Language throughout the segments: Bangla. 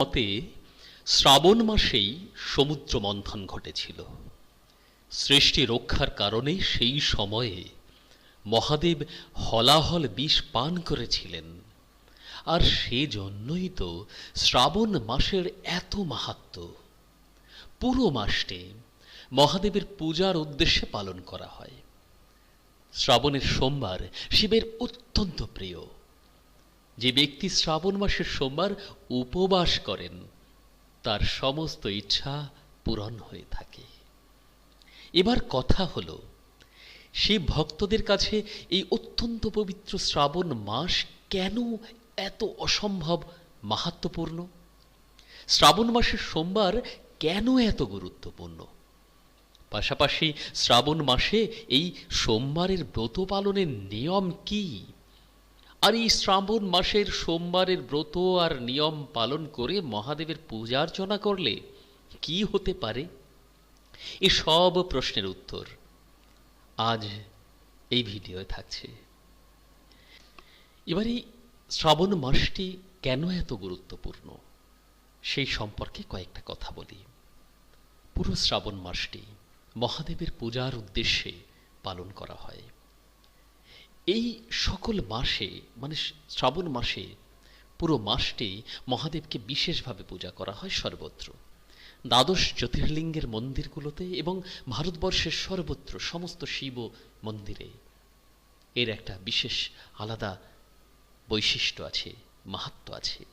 মতে, শ্রাবণ মাসেই সমুদ্র মন্থন ঘটেছিল। সৃষ্টি রক্ষার কারণে সেই সময়ে মহাদেব হলাহল বিষ পান করেছিলেন। আর সেজন্যই তো শ্রাবণ মাসের এত মাহাত্ম। পুরো মাসটি মহাদেবের পূজার উদ্দেশ্যে পালন করা হয়। শ্রাবণের সোমবার শিবের অত্যন্ত প্রিয়। যে ব্যক্তি শ্রাবণ মাসের সোমবার উপবাস করেন, তার সমস্ত ইচ্ছা পূরণ হয়ে থাকে। এবার কথা হলো শিব ভক্তদের কাছে এই অত্যন্ত পবিত্র শ্রাবণ মাস কেন এত অসম্ভব মাহাত্মপূর্ণ? শ্রাবণ মাসের সোমবার কেন এত গুরুত্বপূর্ণ? পাশাপাশি শ্রাবণ মাসে এই সোমবারের ব্রত পালনের নিয়ম কি? আর এই শ্রাবণ মাসের সোমবারের ব্রত আর নিয়ম পালন করে মহাদেবের পূজা অর্চনা করলে কি হতে পারে? এ সব প্রশ্নের উত্তর আজ এই ভিডিওয়ে থাকছে। এবার শ্রাবণ মাসটি কেন এত গুরুত্বপূর্ণ? সেই সম্পর্কে কয়েকটা কথা বলি। পুরো শ্রাবণ মাসটি মহাদেবের পূজার উদ্দেশ্যে পালন করা হয়। এই সকল মাসে মানে শ্রাবণ মাসে পুরো মাসটি মহাদেবকে বিশেষভাবে পূজা করা হয় সর্বত্র। দ্বাদশ জ্যোতির্লিঙ্গের মন্দিরগুলোতে এবং ভারতবর্ষের সর্বত্র সমস্ত শিব মন্দিরে। এর একটা বিশেষ আলাদা বৈশিষ্ট্য আছে, মাহাত্ম আছে।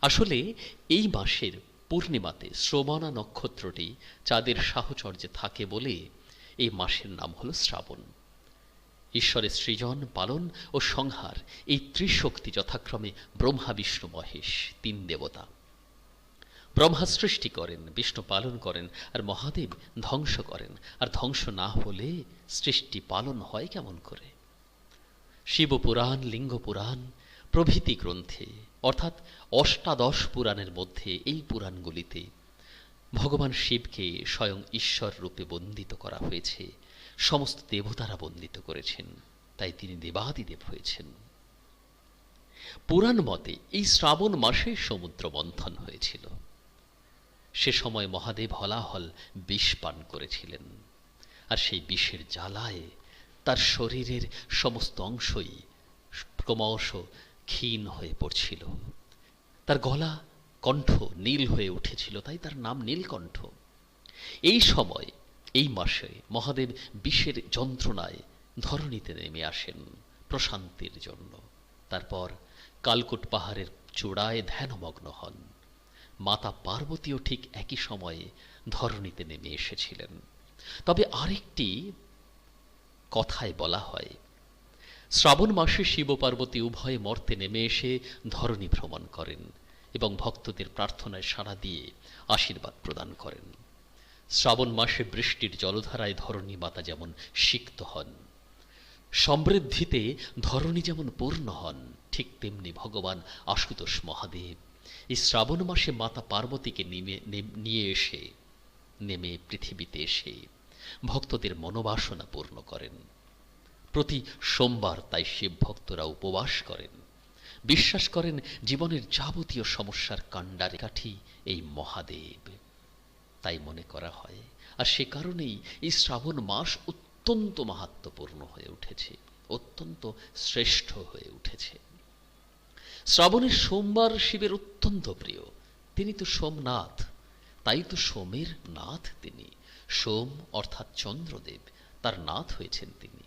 আসলে এই মাসের পূর্ণিমাতে শ্রবণা নক্ষত্রটি চাঁদের সাহচর্যে থাকে বলে এই মাসের নাম হলো শ্রাবণ। ঈশ্বরের সৃজন, পালন ও সংহার, এই ত্রিশক্তি যথাক্রমে ব্রহ্মা, বিষ্ণু, মহেশ, তিন দেবতা। ব্রহ্মা সৃষ্টি করেন, বিষ্ণু পালন করেন, আর মহাদেব ধ্বংস করেন। আর ধ্বংস না হলে সৃষ্টি পালন হয় কেমন করে? শিবপুরাণ লিঙ্গ পুরাণ, প্রভৃতি গ্রন্থে, অর্থাৎ অষ্টাদশ পুরাণের মধ্যে এই পুরাণগুলিতে ভগবান শিবকে স্বয়ং ঈশ্বর রূপে বন্দিত করা হয়েছে। সমস্ত দেবতারা বন্দিত করেছেন। তাই তিনি দেবাদিদেব হয়েছেন। পুরাণ মতে এই শ্রাবণ মাসে সমুদ্র মন্থন হয়েছিল। সে সময় মহাদেব হলাহল বিষ পান করেছিলেন। আর সেই বিষের জ্বালায় তার শরীরের সমস্ত অংশই ক্রমশ ক্ষীণ হয়ে পড়ছিল। তার গলা কণ্ঠ নীল হয়ে উঠেছিল, তাই তার নাম নীলকণ্ঠ। এই সময় এই মাসে মহাদেব বিষের যন্ত্রণায় ধরণীতে নেমে আসেন প্রশান্তির জন্য। তারপর কালকুট পাহাড়ের চূড়ায় ধ্যানমগ্ন হন। মাতা পার্বতীও ঠিক একই সময়ে ধরণীতে নেমে এসেছিলেন। তবে আরেকটি কথায় বলা হয়, শ্রাবণ মাসে শিব পার্বতী উভয়ে মর্তে নেমে এসে ধরণী ভ্রমণ করেন এবং ভক্তদের প্রার্থনায় সাড়া দিয়ে আশীর্বাদ প্রদান করেন। শ্রাবণ মাসে বৃষ্টির জলধারায় ধরণী মাতা যেমন সিক্ত হন, সমৃদ্ধিতে ধরণী যেমন পূর্ণ হন, ঠিক তেমনি ভগবান আশুতোষ মহাদেব এই শ্রাবণ মাসে মাতা পার্বতীকে নেমে নিয়ে এসে, নেমে পৃথিবীতে এসে ভক্তদের মনোবাসনা পূর্ণ করেন। প্রতি সোমবার তাই শিব ভক্তরা উপবাস করেন। বিশ্বাস করেন জীবনের যাবতীয় সমস্যার কাণ্ডারে কাঠি এই মহাদেব। তাই মনে করা হয়। আর সে কারণেই এই শ্রাবণ মাস অত্যন্ত মাহাত্মপূর্ণ হয়ে উঠেছে, অত্যন্ত শ্রেষ্ঠ হয়ে উঠেছে। শ্রাবণের সোমবার শিবের অত্যন্ত প্রিয়। তিনি তো সোমনাথ, তাই তো সোমের নাথ তিনি। সোম অর্থাৎ চন্দ্রদেব, তার নাথ হয়েছেন তিনি।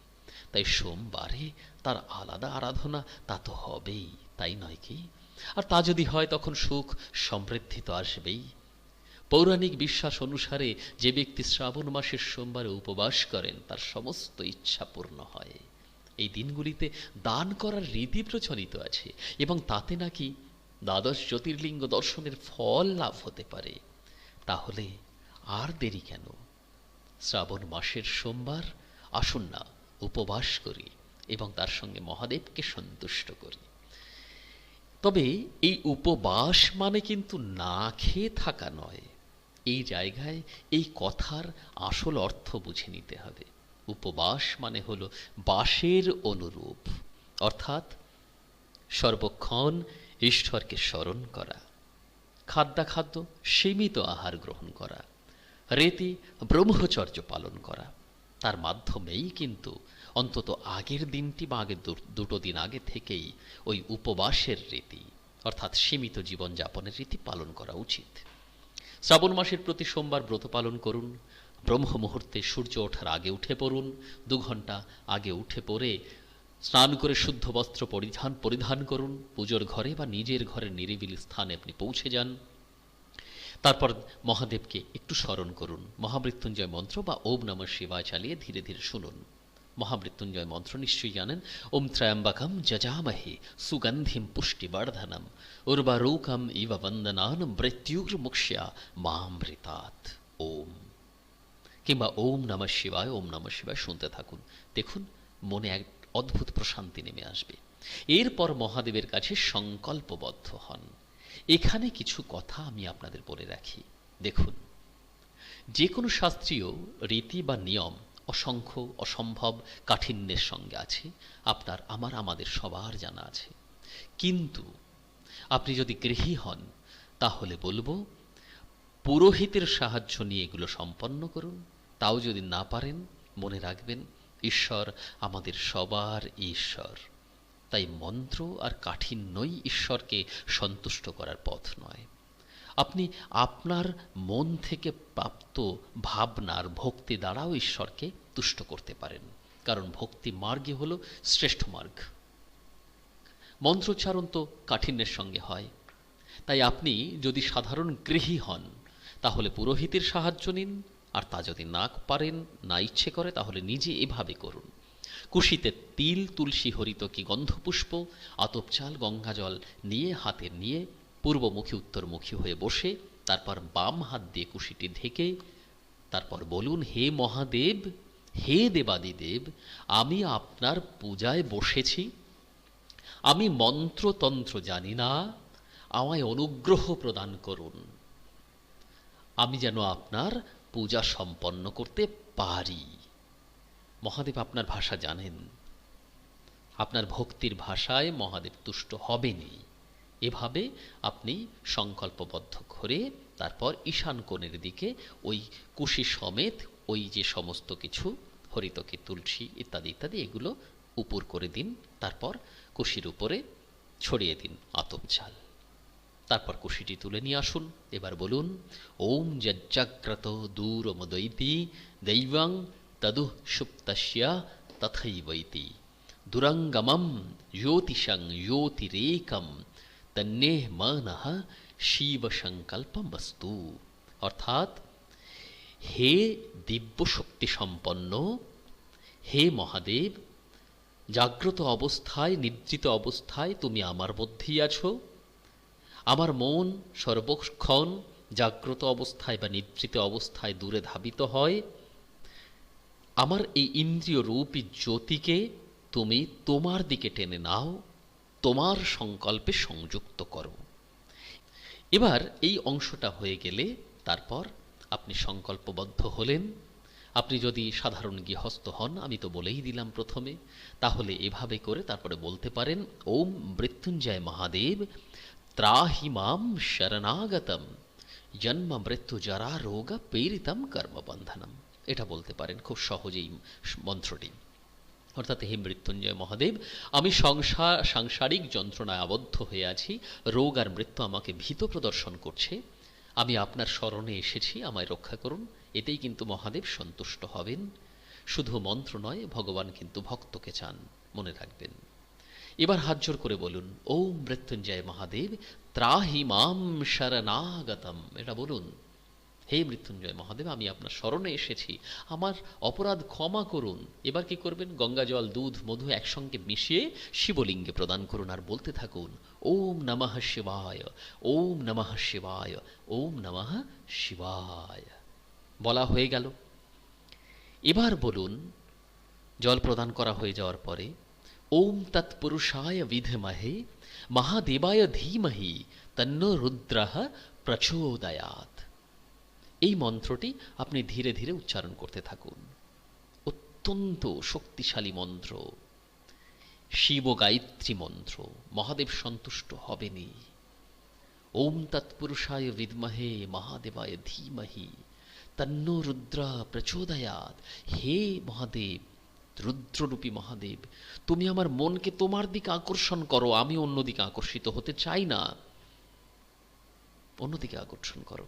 তাই সোমবারে তার আলাদা আরাধনা তা তো হবেই, তাই নয় কি? আর তা যদি হয় তখন সুখ সমৃদ্ধি তো আসবেই। পৌরাণিক বিশ্বাস অনুসারে যে ব্যক্তি শ্রাবণ মাসের সোমবারে উপবাস করেন, তার সমস্ত ইচ্ছা পূর্ণ হয়। এই দিনগুলিতে দান করার রীতি প্রচলিত আছে এবং তাতে নাকি দ্বাদশ জ্যোতির্লিঙ্গ দর্শনের ফল লাভ হতে পারে। তাহলে আর দেরি কেন? শ্রাবণ মাসের সোমবার আসুন না, উপবাস করি এবং তার সঙ্গে মহাদেবকে সন্তুষ্ট করি। তবে এই উপবাস মানে কিন্তু না খেয়ে থাকা নয় এই জায়গায় এই কথার আসল অর্থ বুঝে নিতে হবে। উপবাস মানে হলো বাসের অনুরূপ। অর্থাৎ সর্বক্ষণ ঈশ্বরকে স্মরণ করা, খাদ্যাখাদ্য, সীমিত আহার গ্রহণ করা, রীতি, ব্রহ্মচর্য পালন করা। তার মাধ্যমেই কিন্তু অন্তত আগের দিনটি বা আগের দুটো দিন আগে থেকেই ওই উপবাসের রীতি, অর্থাৎ সীমিত জীবনযাপনের রীতি পালন করা উচিত। শ্রাবণ মাসের প্রতি সোমবার ব্রত পালন করুন। ব্রহ্ম মুহূর্তে সূর্য ওঠার আগে উঠে পড়ুন। দু ঘণ্টা আগে উঠে পড়ে স্নান করে শুদ্ধ বস্ত্র পরিধান পরিধান করুন। পুজোর ঘরে বা নিজের ঘরের নিরিবিলি স্থানে আপনি পৌঁছে যান। তারপর মহাদেবকে একটু স্মরণ করুন। মহামৃত্যুঞ্জয় মন্ত্র বা ওম নমঃ শিবায় চালিয়ে ধীরে ধীরে শুনুন। মহামৃত্যুঞ্জয় মন্ত্র নিশ্চয়ই জানেন। ওম ত্রয়ম্বকম যজামহে সুগন্ধিম পুষ্টিবর্ধনম। উর্বারুকম ইব বন্দনান মৃত্যুর্মুক্ষ্যা মামৃতাৎ। ওম। কিংবা ওম নমঃ শিবায়, ওম নমঃ শিবায় শুনতে থাকুন। দেখুন, মনে এক অদ্ভুত প্রশান্তি নেমে আসবে। এরপর মহাদেবের কাছে সংকল্পবদ্ধ হন। এখানে কিছু কথা আমি আপনাদের বলে রাখি। দেখুন, যে কোনো শাস্ত্রীয় রীতি বা নিয়ম অসংখ্য অসম্ভব কাঠিন্যের সঙ্গে আছে। আপনার, আমার, আমাদের সবার জানা আছে। কিন্তু আপনি যদি গৃহী হন, তাহলে বলব, পুরোহিতের সাহায্য নিয়ে এগুলো সম্পন্ন করুন। তাও যদি না পারেন, মনে রাখবেন, ঈশ্বর আমাদের সবার ঈশ্বর। তাই মন্ত্র আর কাঠিন্যই ঈশ্বরকে সন্তুষ্ট করার পথ নয়। আপনি আপনার মন থেকে প্রাপ্ত ভাবনার ভক্তি দ্বারাও ঈশ্বরকে তুষ্ট করতে পারেন। কারণ ভক্তি মার্গই হল শ্রেষ্ঠ মার্গ। মন্ত্রোচ্চারণ তো কাঠিন্যের সঙ্গে হয়। তাই আপনি যদি সাধারণ গৃহী হন, তাহলে পুরোহিতের সাহায্য নিন, আর তা যদি না পারেন, না ইচ্ছে করে, তাহলে নিজে এভাবে করুন। কুশিতে তিল, তুলসী হরিত কি গন্ধপুষ্প, আতপ চাল গঙ্গাজল নিয়ে, হাতে নিয়ে, পূর্বমুখী, উত্তরমুখী হয়ে বসে, তারপর বাম হাত দিয়ে কুশিটি ঢেকে, তারপর বলুন, হে মহাদেব হে দেবাদিদেব, আমি আপনার পূজায় বসেছি। আমি মন্ত্রতন্ত্র জানি না, আমায় অনুগ্রহ প্রদান করুন। আমি যেন আপনার পূজা সম্পন্ন করতে পারি। মহাদেব আপনার ভাষা জানেন। আপনার ভক্তির ভাষায় মহাদেব তুষ্ট হবেনই। এভাবে আপনি সংকল্পবদ্ধ করে তারপর ঈশান কোণের দিকে ওই কুশি সমেত ওই যে সমস্ত কিছু, হরিতকি তুলসী ইত্যাদি ইত্যাদি, এগুলো উপর করে দিন, তারপর কুশির উপরে ছড়িয়ে দিন আতপ চাল। তারপর কুশিটি তুলে নিয়ে আসুন। এবার বলুন, ওম যজ্জাগ্রত দূরমদৈতি, দৈবাং তদু সুপ্তস্য তথৈবৈতি। দুরঙ্গমম জ্যোতিষং জ্যোতিরেকম তন্নে মনঃ শিব সংকল্পমস্তু অর্থাৎ হে দিব্য শক্তি সম্পন্ন, হে মহাদেব, জাগ্রত অবস্থায়, নিদ্রিত অবস্থায় তুমি আমার মধ্যেই আছো। আমার মন সর্বক্ষণ জাগ্রত অবস্থায় বা নিদ্রিত অবস্থায় দূরে ধাবিত হয়। আমার এই ইন্দ্রিয় রূপী জ্যোতিকে তুমি তোমার দিকে টেনে নাও, তোমার সংকল্পে সংযুক্ত করো। এবার এই অংশটা হয়ে গেলে তারপর আপনি সংকল্পবদ্ধ হলেন। আপনি যদি সাধারণ গৃহস্থ হন, আমি তো বলেই দিলাম প্রথমে। তাহলে এভাবে করে তারপরে বলতে পারেন, ওম মৃত্যুঞ্জয় মহাদেব ত্রাহিমাম শরণাগতম, জন্ম মৃত্যু জরা রোগ পীড়িতম কর্মবন্ধনম। এটা বলতে পারেন খুব সহজেই মন্ত্রটি। অর্থাৎ হে মৃত্যুঞ্জয় মহাদেব, আমি সংসার সাংসারিক যন্ত্রণায় আবদ্ধ হয়ে আছি। রোগ আর মৃত্যু আমাকে ভীত প্রদর্শন করছে। আমি আপনার স্মরণে এসেছি, আমায় রক্ষা করুন। এতেই কিন্তু মহাদেব সন্তুষ্ট হবেন। শুধু মন্ত্র নয়, ভগবান কিন্তু ভক্তকে চান, মনে রাখবেন। এবার হাত জোর করে বলুন, ওম মৃত্যুঞ্জয় মহাদেব, ত্রাহি মাম শরণাগতম। এটা বলুন। হে মৃত্যুঞ্জয় মহাদেব, আমি আপনার স্মরণে এসেছি। আমার অপরাধ ক্ষমা করুন। এবার কি করবেন? গঙ্গা জল, দুধ, মধু একসঙ্গে মিশিয়ে শিবলিঙ্গে প্রদান করুন আর বলতে থাকুন, ওম নমঃ শিবায়, ওম নমঃ শিবায়, ওম নমঃ শিবায়। বলা হয়ে গেল। এবার বলুন, জল প্রদান করা হয়ে যাওয়ার পরে, ওম তৎপুরুষায় বিধমহে, মহাদেবায় ধীমহি, তন্ন রুদ্র প্রচোদয়াত এই মন্ত্রটি আপনি ধীরে ধীরে উচ্চারণ করতে থাকুন। অত্যন্ত শক্তিশালী মন্ত্র। শিব গায়ত্রী মন্ত্র, মহাদেব সন্তুষ্ট হবেনি। ওম তৎপুরুষায় বিদ্মহে, মহাদেবায় ধীমহি। তন্ন রুদ্র প্রচোদয়াত হে মহাদেব, রুদ্ররূপী মহাদেব, তুমি আমার মনকে তোমার দিকে আকর্ষণ করো আমি অন্যদিকে আকর্ষিত হতে চাই না। অন্যদিকে আকর্ষণ করো।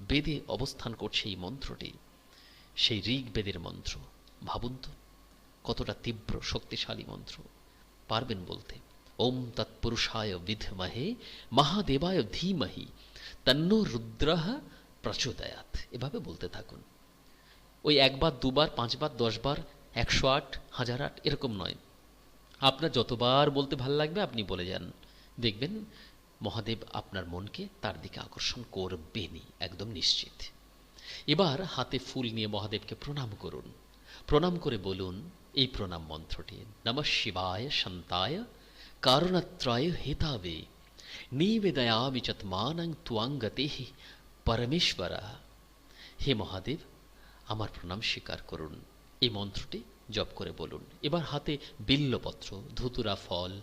বেদে অবস্থান করছে এই মন্ত্রটি। সেই ঋগ বেদের মন্ত্র। ভাবুন তো, কতটা তীব্র, শক্তিশালী মন্ত্র। পারবেন বলতে, ওম তৎপুরুষায় বিধমহে, মহাদেবায় ধীমহি, তন্ন রুদ্রহ প্রচোদয়াত এভাবে বলতে থাকুন। ওই একবার, দুবার, পাঁচবার, দশবার, একশো আট, হাজার আট, এরকম নয়। আপনার যতবার বলতে ভালো লাগবে, আপনি বলে যান। দেখবেন মহাদেব আপনার মনকে তার দিকে আকর্ষণ করবেনই, একদম নিশ্চিত। এবার হাতে ফুল নিয়ে মহাদেবকে প্রণাম করুন। প্রণাম করে বলুন, এই প্রণাম মন্ত্রটি, নম শিবায় শান্তায় কারণত্রয় হেতাবে নিবেদয়ামি চতমানং তুয়াঙ্গতে পরমেশ্বর। হে মহাদেব, আমার প্রণাম স্বীকার করুন। এই মন্ত্রটি জপ করে বলুন। এবার হাতে বিল্লপত্র, ধুতুরা ফল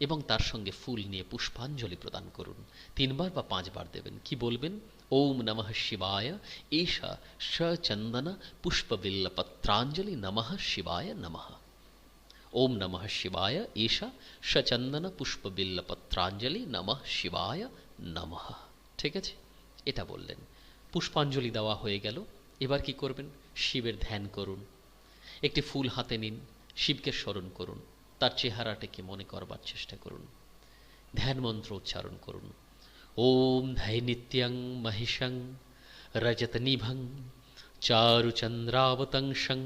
এবং তার সঙ্গে ফুল নিয়ে পুষ্পাঞ্জলি প্রদান করুন। তিনবার বা পাঁচবার দেবেন। কি বলবেন? ওম নমঃ শিবায় এষা সচন্দন পুষ্পবিল্লপত্রাঞ্জলি নমঃ শিবায় নমঃ। ওম নমঃ শিবায় এষা সচন্দন পুষ্পবিল্লপত্রাঞ্জলি নমঃ শিবায় নমঃ। ঠিক আছে? এটা বললেন। পুষ্পাঞ্জলি দেওয়া হয়ে গেল। এবার কি করবেন? শিবের ধ্যান করুন। একটি ফুল হাতে নিন। শিবকে স্মরণ করুন। তার চেহারাটিকে মনে করবার চেষ্টা করুন। ধ্যান মন্ত্র উচ্চারণ করুন। ওম ধৈ নিত্যং মহিষং রজতনিভং চারুচন্দ্রাবতংসং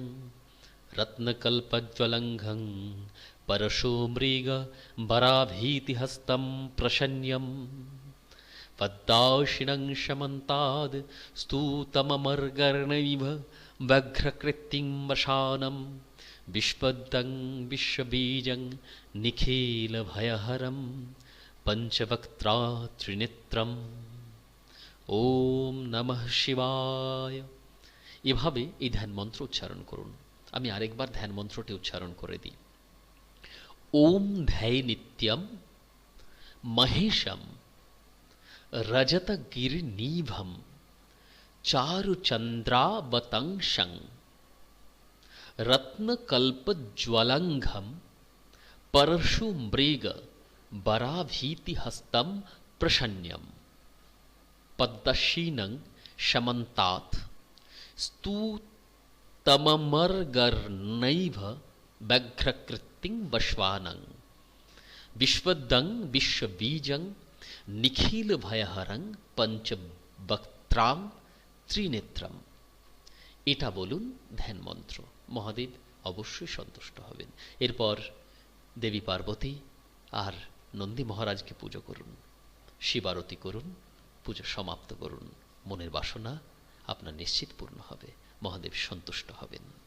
रत्नकल्पज्वलङ्घं परशो मृगबराभीतिहस्तं प्रशन्यं पद्दाशिनं शमन्ताद् स्तूतममर्गर्णिव वघ्रकृत्तिं वशानम् विश्वदं विश्वबीजं निखिलभयहरं पञ्चवक्त्रा त्रिनेत्रम् ওম নমঃ শিবায় এভাবে এই ধ্যান মন্ত্র উচ্চারণ করুন আমি আরেকবার ধ্যান মন্ত্রটি উচ্চারণ করে দিই ওম ধ্যায় নিত্যম মহেশম रजतगिरिनीभं चारुचन्द्रावतंशं रत्नकल्पज्वलङ्घं परशुमृग बराभीतिहस्तं प्रशन्यं पद्मशीनं शमन्तात् स्तूतममर्गर्नैव व्यघ्रकृत्तिं वश्वानं विश्वदं विश्वबीजं নিখিল ভয়াহরং পঞ্চবক্ত্রাম ত্রিনেত্রম এটা বলুন ধ্যান মন্ত্র মহাদেব অবশ্যই সন্তুষ্ট হবেন। এরপর দেবী পার্বতী আর নন্দী মহারাজকে পুজো করুন, শিবারতি করুন, পুজো সমাপ্ত করুন। মনের বাসনা আপনার নিশ্চিত পূর্ণ হবে। মহাদেব সন্তুষ্ট হবেন।